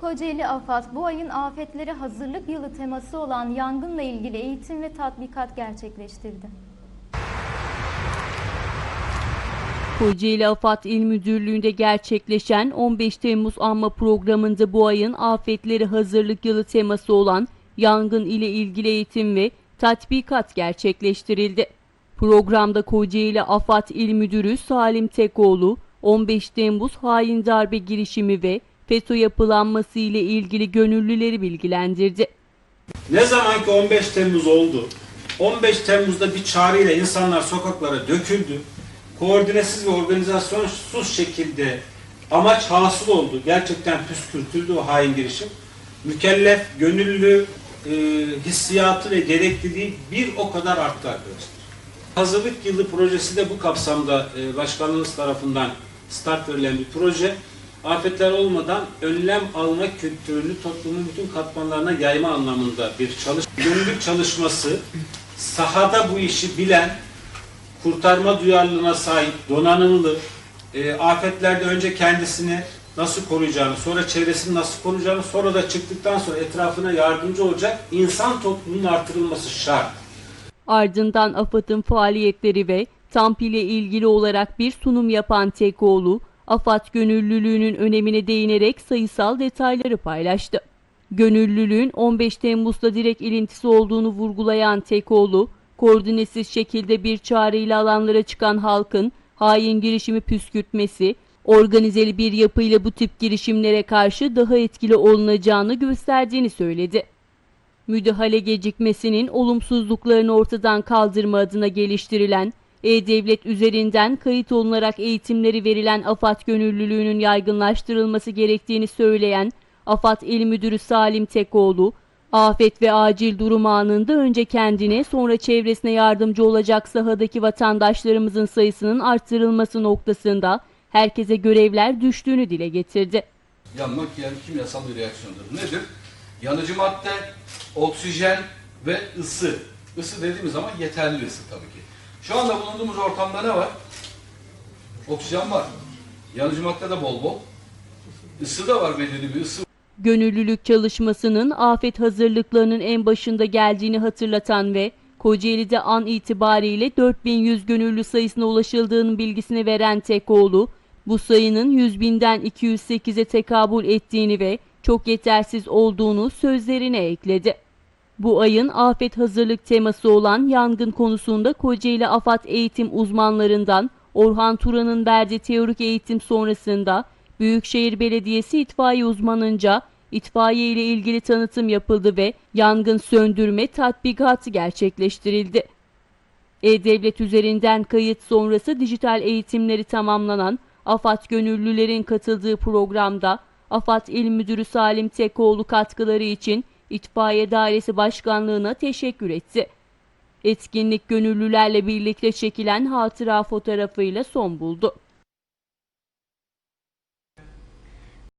Kocaeli AFAD bu ayın afetlere hazırlık yılı teması olan yangınla ilgili eğitim ve tatbikat gerçekleştirdi. Kocaeli AFAD İl Müdürlüğü'nde gerçekleşen 15 Temmuz anma programında bu ayın afetleri hazırlık yılı teması olan yangın ile ilgili eğitim ve tatbikat gerçekleştirildi. Programda Kocaeli AFAD İl Müdürü Salim Tekoğlu, 15 Temmuz hain darbe girişimi ve FETÖ yapılanması ile ilgili gönüllüleri bilgilendirdi. Ne zaman ki 15 Temmuz oldu, 15 Temmuz'da bir çağrıyla insanlar sokaklara döküldü. Koordinesiz ve organizasyonsuz şekilde amaç hasıl oldu. Gerçekten püskürtüldü o hain girişim. Mükellef, gönüllü e, hissiyatı ve gerekliliği bir o kadar arttı arkadaşlar. Hazırlık yılı projesi de bu kapsamda e, başkanlığınız tarafından start verilen bir proje. Afetler olmadan önlem alma kültürünü toplumun bütün katmanlarına yayma anlamında bir çalış gönüllülük çalışması sahada bu işi bilen kurtarma duyarlılığına sahip, donanımlı, e, afetlerde önce kendisini nasıl koruyacağını, sonra çevresini nasıl koruyacağını, sonra da çıktıktan sonra etrafına yardımcı olacak insan toplumunun artırılması şart. Ardından AFAD'ın faaliyetleri ve TAMP ile ilgili olarak bir sunum yapan Tekoğlu, AFAD gönüllülüğünün önemine değinerek sayısal detayları paylaştı. Gönüllülüğün 15 Temmuz'da direkt ilintisi olduğunu vurgulayan Tekoğlu, koordinesiz şekilde bir çağrıyla alanlara çıkan halkın hain girişimi püskürtmesi, organizeli bir yapıyla bu tip girişimlere karşı daha etkili olunacağını gösterdiğini söyledi müdahale gecikmesinin olumsuzluklarını ortadan kaldırma adına geliştirilen E-Devlet üzerinden kayıt olunarak eğitimleri verilen AFAD gönüllülüğünün yaygınlaştırılması gerektiğini söyleyen AFAD İl Müdürü Salim Tekoğlu, afet ve acil durum anında önce kendine sonra çevresine yardımcı olacak sahadaki vatandaşlarımızın sayısının arttırılması noktasında herkese görevler düştüğünü dile getirdi. Yanmak yani kimyasal bir reaksiyondur. Nedir? Yanıcı madde, oksijen ve ısı. Isı dediğimiz zaman yeterli ısı tabii ki. Şu anda bulunduğumuz ortamda ne var? Oksijen var. Yanıcı madde de bol bol. Isı da var belirli bir ısı Gönüllülük çalışmasının afet hazırlıklarının en başında geldiğini hatırlatan ve Kocaeli'de an itibariyle 4100 gönüllü sayısına ulaşıldığının bilgisini veren Tekoğlu, bu sayının 100 binden 208'e tekabül ettiğini ve çok yetersiz olduğunu sözlerine ekledi. Bu ayın afet hazırlık teması olan yangın konusunda Kocaeli AFAD eğitim uzmanlarından Orhan Turan'ın verdiği teorik eğitim sonrasında Büyükşehir Belediyesi itfaiye uzmanınca itfaiye ile ilgili tanıtım yapıldı ve yangın söndürme tatbikatı gerçekleştirildi. E-Devlet üzerinden kayıt sonrası dijital eğitimleri tamamlanan AFAD gönüllülerin katıldığı programda AFAD İl Müdürü Salim Tekoğlu katkıları için İtfaiye Dairesi Başkanlığı'na teşekkür etti. Etkinlik gönüllülerle birlikte çekilen hatıra fotoğrafıyla son buldu.